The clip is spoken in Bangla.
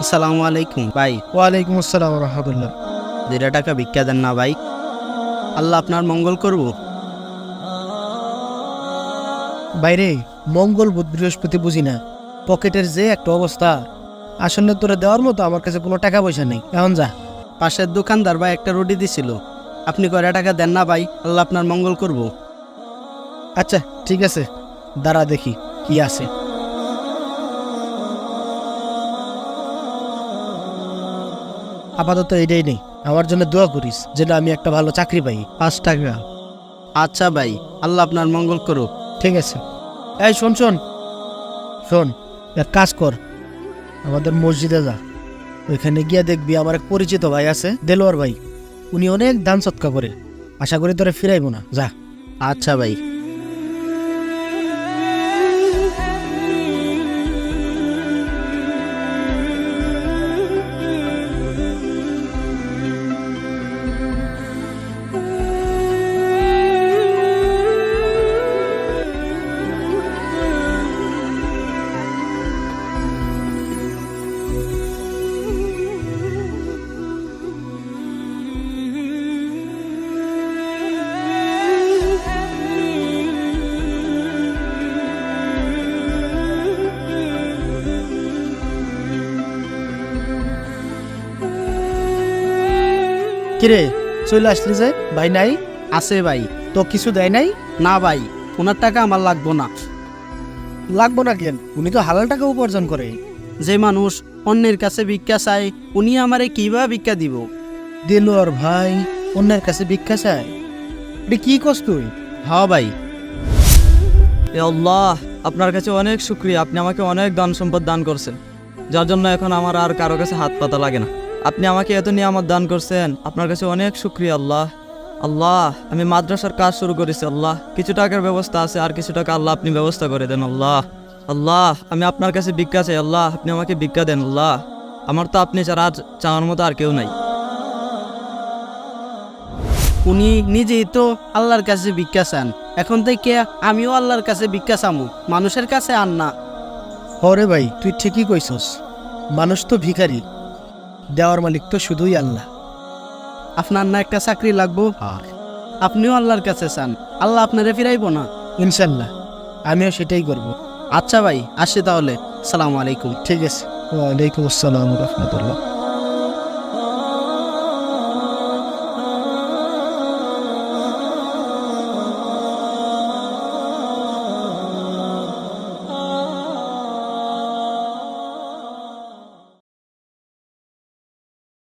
আসসালামু আলাইকুম ভাই। ওয়ালাইকুম আসসালাম রহমতুল্লাহ। দুইটা টাকা ভিক্ষা দেন না ভাই। আল্লাহ আপনার মঙ্গল করব। বাইরে মঙ্গল বুধ বৃহস্পতি বুঝি না। পকেটের যে একটা অবস্থা। আসলে তোরে দেওয়ার মতো আমার কাছে কোনো টাকা পয়সা নেই। এখন যা। পাশের দোকানদার ভাই একটা রুটি দিছিল। আপনি কয়টা টাকা দেন না ভাই? আল্লাহ আপনার মঙ্গল করব। আচ্ছা ঠিক আছে। দাঁড়া দেখি কি আছে। আপাতত এটাই নেই। আমার জন্য দোয়া করিস যেন আমি একটা ভালো চাকরি পাই। পাঁচ টাকা। আচ্ছা ভাই আল্লাহ আপনার মঙ্গল করুক। ঠিক আছে। এই শোন শোন। শোন এক কাজ কর। আমাদের মসজিদে যা। ওইখানে গিয়ে দেখবি আমার এক পরিচিত ভাই আছে দেলোয়ার ভাই। উনি অনেক দান সৎকা করে। আশা করি তোরে ফিরাইবো না। যা। আচ্ছা ভাই। কিরে চলে আসলি যে? ভাই নাই? আছে ভাই। তো কিছু দেয় নাই? না ভাই ওনার টাকা আমার লাগবো না। লাগবো না কেন? উনি তো হালাল টাকা উপার্জন করে। যে মানুষ অন্যের কাছে ভিক্ষা চায় উনি আমারে কীভাবে ভিক্ষা দিব? দেলোয়ার ভাই অন্যের কাছে ভিক্ষা চায়। এটা কি কস তুই? হ্যাঁ ভাই। এ আল্লাহ আপনার কাছে অনেক শুক্রিয়া আপনি আমাকে অনেক দান সম্পদ দান করছেন। যার জন্য এখন আমার আর কারও কাছে হাত পাতা লাগে না। আপনি আমাকে এত নিয়ামত দান করছেন আপনার কাছে অনেক শুক্রিয়া আল্লাহ। আল্লাহ আমি মাদ্রাসার কাজ শুরু করেছি আল্লাহ। কিছু টাকার ব্যবস্থা আছে আর কিছু টাকা আল্লাহ আপনি ব্যবস্থা করে দেন আল্লাহ। আল্লাহ আমি আপনার কাছে ভিক্ষা চাই আল্লাহ আপনি আমাকে ভিক্ষা দেন আল্লাহ। আমার তো আপনি ছাড়া আর চাওয়ার মতো আর কেউ নাই। উনি নিজেই তো আল্লাহর কাছে ভিক্ষা চান। এখন থেকে আমিও আল্লাহর কাছে ভিক্ষা চামু। মানুষের কাছে আর না। হরে ভাই তুই ঠিকই কইছস। মানুষ তো ভিখারি। দেওয়ার মালিক তো শুধুই আল্লাহ। আপনার না একটা চাকরি লাগবো। আপনিও আল্লাহর কাছে চান। আল্লাহ আপনারে ফিরাইব না। ইনশাল্লাহ আমিও সেটাই করব। আচ্ছা ভাই আসি তাহলে। সালাম আলাইকুম। ঠিক আছে। ওয়ালাইকুম আসসালাম রহমতুল্লাহ।